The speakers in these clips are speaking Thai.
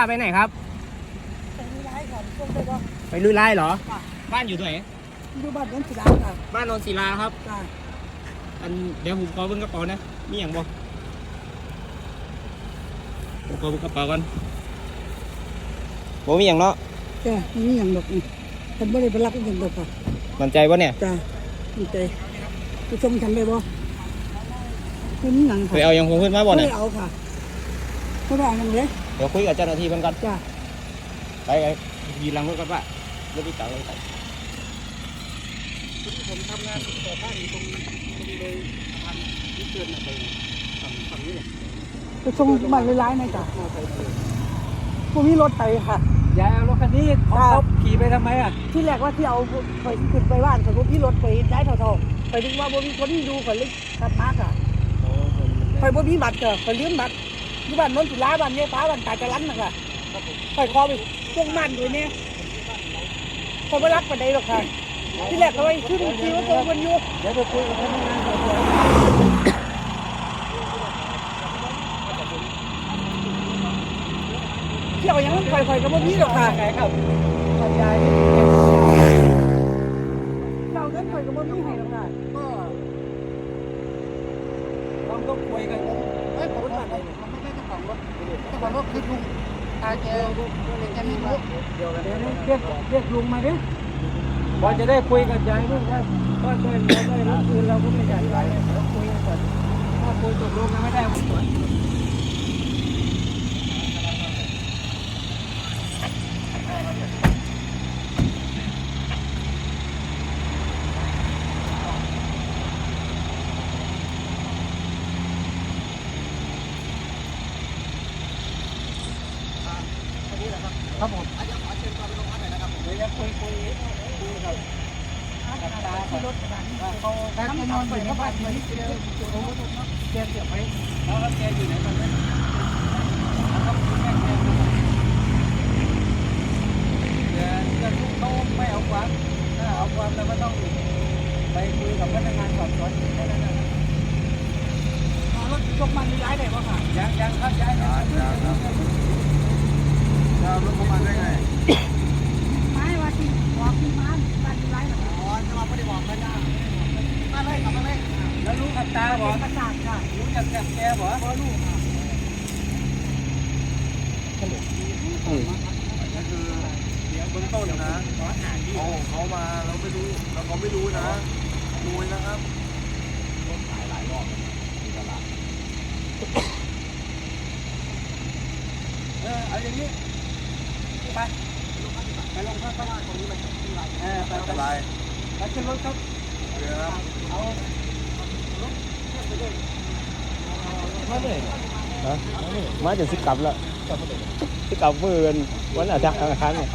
ป้าไปไหนครับตรงนี้ร้ายค่ะช่วงได้ก็ไปลุยไล่เหรอ บ้านอยู่ตรงไหนอยู่บ้านนั้นสิดาค่ะบ้านโนนศิลาครับจ้าอันเดี๋ยวผมขอเบิ่งกระเป๋านะมีอย่างบ่ผมขอเบิ่งกระเป๋ากันบ่มีอย่างเนาะจ้าไม่มีอย่างดอกนี่ฉันไม่ได้ไปรับอย่างดอกค่ะมั่นใจว่าเนี่ยจ้าดีใจไปชมฉันได้บ่ไม่มีหนังเคค่ะยเอาอย่างผมขึ้นมาบ่ไม่เนี่ยได้เอาค่ะไม่ได้เอาอย่างเลยเดี๋ยวคุยกับเจ้าหน้าที่เพิ่นก่อนจ้าไปไปยืนหลังรถก่อนป่ะรถที่ต่างเลยไปผมทำงานต่อบ้านตรงตรงเลยทำที่เกินไปฝั่งฝั่งนี้เลยไปชมบ้านร้ายๆหน่อยจ้าผมมีรถไปค่ะยายเอารถคันนี้เขาครับเขาขี่ไปทำไมอะ ที่แรกว่าที่เอาไปขึ้นไปบ้านเขาพี่รถไปได้เท่าๆไปถึงว่าบ่มีคนดูเขาเลยขับมาค่ะไปบ่มีบัตรเด้อไปลืมบัตร อยู่บ้านนนสุราบ้านยายฟ้าบ้านตาจะรันน่ะค่ะไปขอไปส่งบ้านด้วยเนี่ยเขาไม่รักปานใดหรอกค่ะ ที่แรกเขาไปขึ้นขี่ว่าตรงกันอยู่เดี๋ยวไปคุยกับพนักงานสอนเที่ยวย่างนั้นค่อยๆก็บ่มีหรอกค่ะไงครับปัญญานี่เจ้าเงินค่อยก็บ่มีให้หรอกค่ะ ก็ต้องต้องคุยกัน เอ้ยผมว่ามันไม่ใช่เจ้าของรถเจ้าของรถคือลุงตาแกแกไม่รู้ เดียวกันเดี๋ยวนี้เรียกเรียกลุงมาดิพอจะได้คุยกับยายด้วยว่าก็ด้วยเราด้คืนเราก็ไม่ได้ไปคุยกันก่อนถ้าคุยตกลงกันไม่ได้ผมสวน ครับผมเดี๋ยวจะคุยคุยคุยกับกับตาก่อนว่าเขา ถ้าเขานอนอยู่ในบ้านมันเจอเขาแกเสียบไปแล้วก็แกอยู่ไหนตอนนั้นแล้วก็คุยแม่แกดูเดี๋ยวเดี๋ยวเขาไม่เอาความถ้าเอาความเราก็ต้องไปคุยกับพนักงานสอบสวนแค่นั้นนะรถจมมันย้ายได้บ่ค่ะยังยังครับย้ายยังครับจะเอารถเข้ามาได้ไง ไม่ว่าที่บอกที่บ้านบ้านย้ายน่ะ อ๋อจะมาไม่ได้บอกกันนะมาเลยกลับมาเลย แล้วรู้กับตาบอนกประสาทค่ะรู้จักแกแกบอกบ่รู้ค่ะก็คือเดี๋ยวเบื้องต้นนะเขาเขามาเราไม่รู้เราเขาไม่รู้นะดูไว้นะครับรถขายหลายรอบที่ตลาดเออเอาอย่างนี้ไปไปลงข้างข้างตรงนี้มันเออไปไปไปขึ้นรถครับเอา มาเลยมาจนสิกลับแล้วสิกลับมือกันวันอาทิตย์อังคารเนี่ย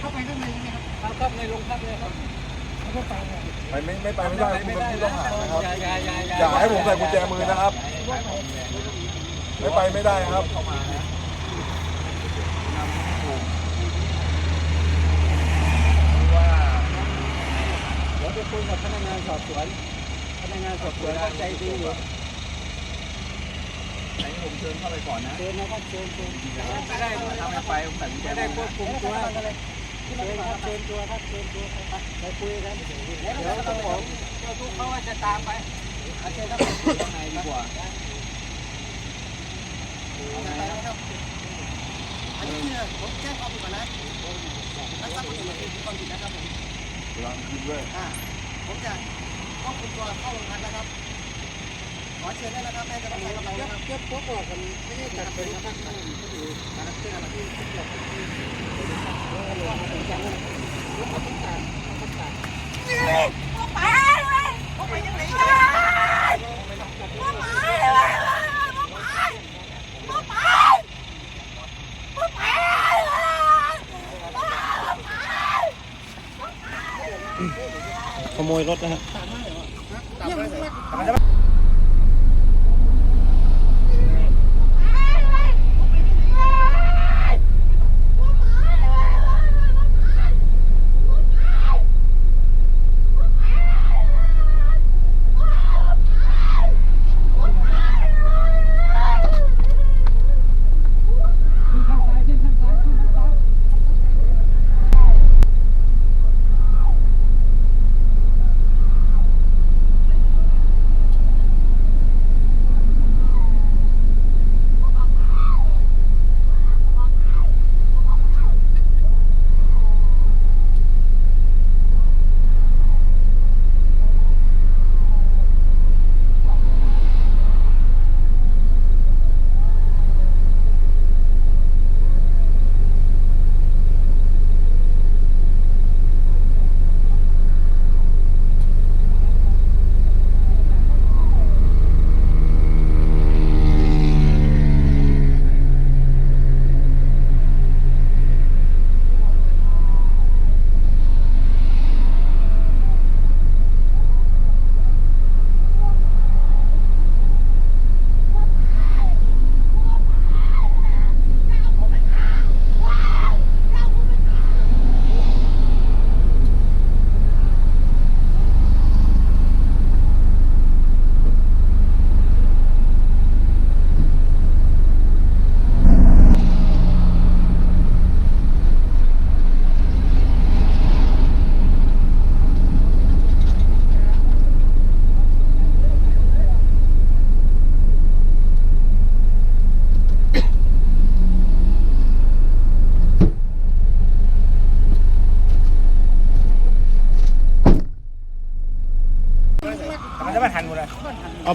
เข้าไปข้างในใช่ไหมครับเข้าในโรงพักเลยครับไปไม่ไม่ไปไม่ได้คุณเป็นผู้ต้องหานะครับอย่าอย่าอย่าอย่าให้ผมใส่กุญแจมือนะครับ ไม่ไปไม่ได้ครับ เดี๋ยวไปคุยกับพนักงานสอบสวน พนักงาน สอบสวนเขาใจดีอยู่ให้ผมเชิญเข้าไปก่อนนะเชิญนะครับเชิญเชิญไม่ได้ทำให้ไปผมตัดสินใจได้ควบคุมตัวเชิญครับเชิญตัวครับเชิญตัวครับไปคุยกันเดี๋ยวต้องบอกเจ้าทุกเขาว่าจะตามไปเอาเชิญครับข้างในดีกว่าอันนี้เนี่ยผมแจ้งความผิดก่อนนะรักทรัพย์ผู้อื่นเป็นความผิดนะครับผมลองคิดด้วยอ่าผมจะ ควบคุมตัวเข้าโรงพักนะครับ ขอเชิญได้นะครับแม่จะต้องใช้กำลังนะครับเก็บพวกออกกันไม่ใช่จัดเป็นนะครับที่อยู่นะครับที่อะไรที่ที่เกี่ยวกับที่ขโมยรถนะฮะ 打着吧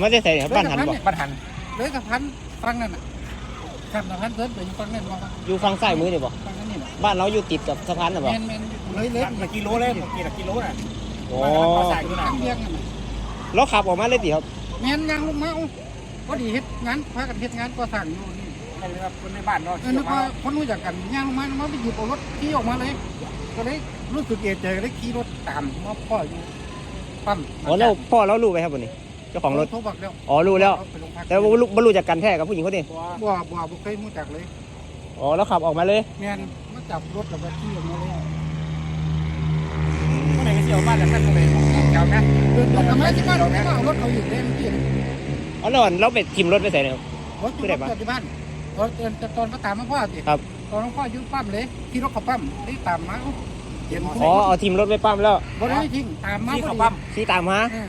มาได้ใส่ครับบ้านหันบ่บ้านหันเลยกับพันฟังนั่นน่ะข้ามสะพานเดินไปอยู่ฟังนั่นมองอยู่ฝั่งซ้ายมือนี่บ่ฟังนั่นนี่น่ะบ้านเราอยู่ติดกับสะพานน่ะแมบ่นแมนเลยเล็กกี่กิโลเลยกี่กิโลน่ะโอ้ภาษาอยู่น่ะตั้งเรียงนั่นน่ะเราขับออกมาเลยติครับแมนยางลงมาเอาพอดีเฮ็ดงานพากันเฮ็ดงานก่อสร้างอยู่นี่นั่นเลยครับคนในบ้านเนาะเออนึกว่าคนรู้จักกันย่างลงมามาไปหยิบเอารถขี่ออกมาเลย ก็เลยรู้สึกเอะใจก็เลยขี่รถตามมาพ่ออยู่ปั๊มอ๋อแล้วพ่อเรารู้ไหมครับวันนี้ เจ้าของรถ โทรบอกแล้วอ๋อรู้แล้ว เอาไปโรงพักแต่ว่าบ่รู้บ่รู้จักกันแท้กับผู้หญิงคนนี้ บ่บ่บ่เคยรู้จักเลยอ๋อแล้วขับออกมาเลย แม่นมาจับรถแล้วก็ขี่ออกมาเลยคนไหนก็เสียวบ้านแล้วท่านคนไหนแถวนั้นเดินทำไมที่บ้านเราไม่เอารถเขาอยู่เล่นที่อ๋อแล้วเราไปทิมรถไปใส่เลยครับรถจอดที่บ้านตอนตอนก็ตามมาพ่อสิครับ ตอนพ่อยืมปั๊มเลยขี่รถเขาปั๊มได้ตามมาเห็นอ๋อเอาทิมรถไปปั๊มแล้วบ่ได้ทิ้งตามมาที่เขาปั๊มขี่ตามมาเออ